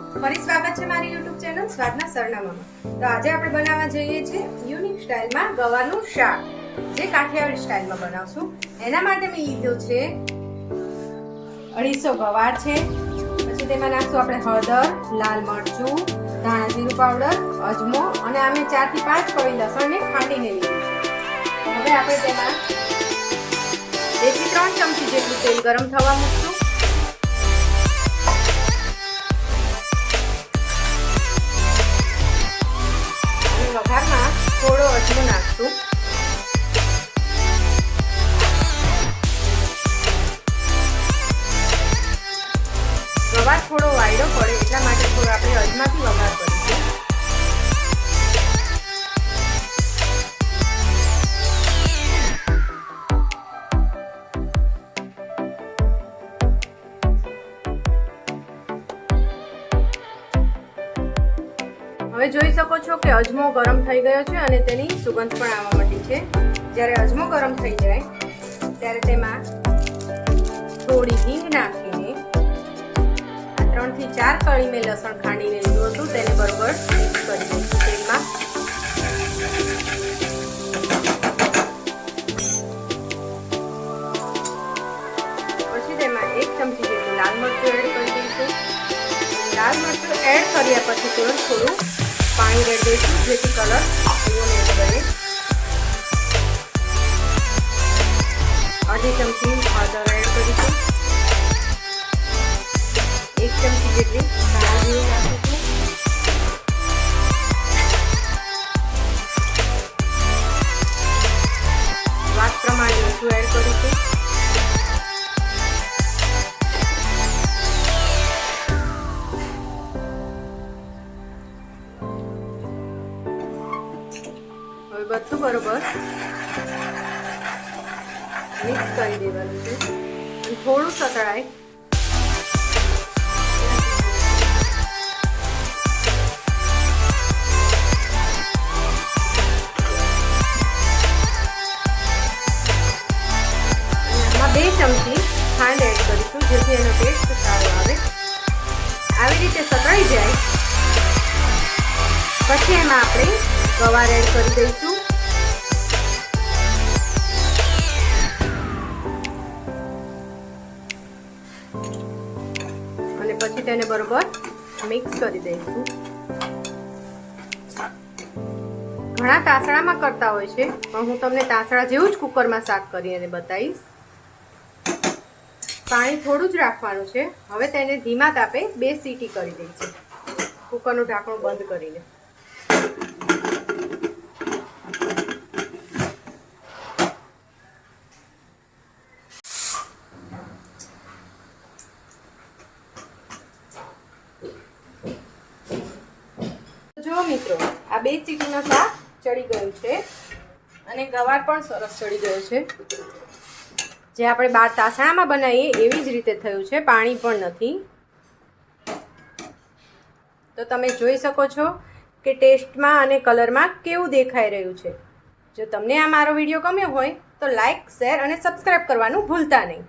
ફરી સ્વાગત છે મારી યુટ્યુબ ચેનલ સ્વાદના સરનામામાં. તો આજે આપણે બનાવવા જઈએ છીએ યુનિક સ્ટાઇલમાં ગવાનું શાક. જે કાઠિયાવાડી સ્ટાઇલમાં બનાવશું. એના માટે મેં લીધું છે અઢીસો ગવાર છે. પછી તેમાં નાખશું આપણે હળદર, લાલ મરચું, ધાણા જીરું પાવડર, અજમો અને અમે ચારથી પાંચ કળી લસણને ખાંડીને લીધું હવે આપણે તેમાં બેથી ત્રણ ચમચી જેટલું તેલ ગરમ થવા મૂકશું. થોડો અજમો નાખશું ગવાર થોડો વાયડો પડે એટલા માટે થોડો આપણે અજમાથી વઘાર કરીશું હવે જોઈ શકો છો કે અજમો ગરમ થઈ ગયો છે અને તેની સુગંધ પણ આવવા માંડી છે. જ્યારે અજમો ગરમ થઈ જાય, ત્યારે તેમાં થોડી હિંગ નાખીને, આ ત્રણથી ચાર કળી મેં લસણ ખાંડીને લીધું હતું, તેને બરોબર મિક્સ કરી દઈશું તેલમાં. પછી તેમાં એક ચમચી જેટલું લાલ મરચું એડ કરી દઈશું. લાલ મરચું એડ કર્યા પછી તુરંત થોડું પાણી રેડ દઈશું જેથી કલર એવો નહીં બને અડધી ચમચી હળદર એડ કરીશું એક ચમચી જેટલી ધાણા જીરું નાખીશું સ્વાદ પ્રમાણે મીઠું એડ કરીશું બધું બરોબર. મિક્સ કરી દેવાનું છે. અને થોડું સતળાય બે ચમચી ખાંડ એડ કરીશું, જેથી એનો ટેસ્ટ સારો આવે. આવી રીતે સતળાઈ જાય. પછી એમાં આપણે ગવાર એડ કરી દઈશું. અને પછી તેને બરોબર મિક્સ કરી દઈશું. ઘણા તાસણામાં કરતા હોય છે, પણ હું તમને તાસણા જેવું જ કુકરમાં શાક કરીને બતાવીશ. પાણી થોડું જ રાખવાનું છે. હવે તેને ધીમા તાપે બે સીટી કરી દઈશું. કુકરનું ઢાંકણું બંધ કરીને જો મિત્રો, આ બે સીટીનો શાક ચડી ગયું છે અને ગવાર પણ સરસ ચડી ગયો છે. જે આપણે બાર તાસણામાં બનાવીએ એવી જ રીતે થયું છે, પાણી પણ નથી. તો તમે જોઈ શકો છો કે ટેસ્ટમાં અને કલરમાં કેવું દેખાઈ રહ્યું છે. જો તમને આ મારો વીડિયો ગમ્યો હોય તો લાઈક, શેર અને સબસ્ક્રાઈબ કરવાનું ભૂલતા નહીં.